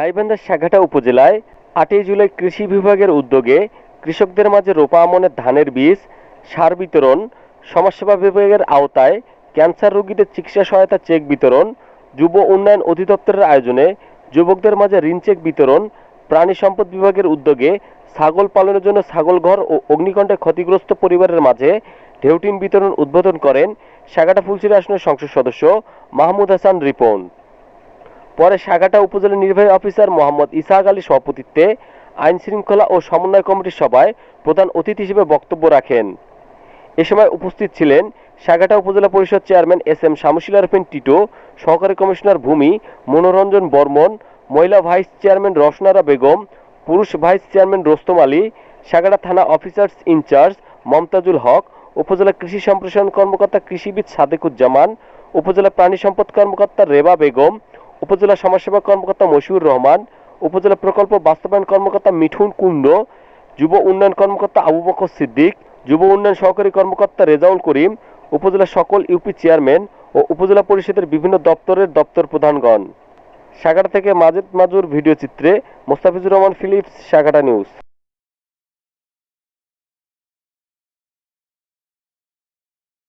গাইবান্ধার সাঘাটা উপজেলায় আটই জুলাই কৃষি বিভাগের উদ্যোগে কৃষকদের মাঝে রোপা আমনের ধানের বীজ, সার বিতরণ, সমাজসেবা বিভাগের আওতায় ক্যান্সার রোগীদের চিকিৎসা সহায়তা চেক বিতরণ, যুব উন্নয়ন অধিদপ্তরের আয়োজনে যুবকদের মাঝে ঋণ চেক বিতরণ, প্রাণী সম্পদ বিভাগের উদ্যোগে ছাগল পালনের জন্য ছাগল ঘর ও অগ্নিকাণ্ডে ক্ষতিগ্রস্ত পরিবারের মাঝে ঢেউটিন বিতরণ উদ্বোধন করেন সাগাটা ফুলচিরি আসনের সংসদ সদস্য মাহমুদ হাসান রিপন। পরে সাগাটা উপজেলা নির্বাহী অফিসার মোহাম্মদ ইসাহাক আলী সভাপতিত্বে আইন শৃঙ্খলা ও সমন্বয় কমিটির সভায় প্রধান অতিথি হিসেবে বক্তব্য রাখেন। এ সময় উপস্থিত ছিলেন সাগাটা উপজেলা পরিষদ chairman S M Shamsul Arfin Tito, সহকারী কমিশনার ভূমি মনোরঞ্জন বর্মন, মহিলা ভাইস চেয়ারম্যান রসনারা বেগম, পুরুষ ভাইস চেয়ারম্যান রোস্তম আলী, সাগাটা থানা অফিসার্স ইনচার্জ মমতাজুল হক, উপজেলা কৃষি সম্প্রসারণ কর্মকর্তা কৃষিবিদ সাদেকুজ্জামান, উপজেলা প্রাণী সম্পদ কর্মকর্তা রেবা বেগম উপজেলা সমাজসেবা কর্মকর্তা মশিউর রহমান, উপজেলা প্রকল্প বাস্তবায়ন কর্মকর্তা মিঠুন কুণ্ড যুব উন্নয়ন কর্মকর্তা আবু বকর সিদ্দিক, যুব উন্নয়ন সহকারী কর্মকর্তা রেজাউল করিম, উপজেলা সকল ইউপি চেয়ারম্যান ও উপজেলা পরিষদের বিভিন্ন দপ্তরের দপ্তর প্রধানগণ। সাগাটা থেকে মাজেদ মাজুর ভিডিও চিত্রে মোস্তাফিজুর রহমান ফিলিপস, সাগাটা নিউজ।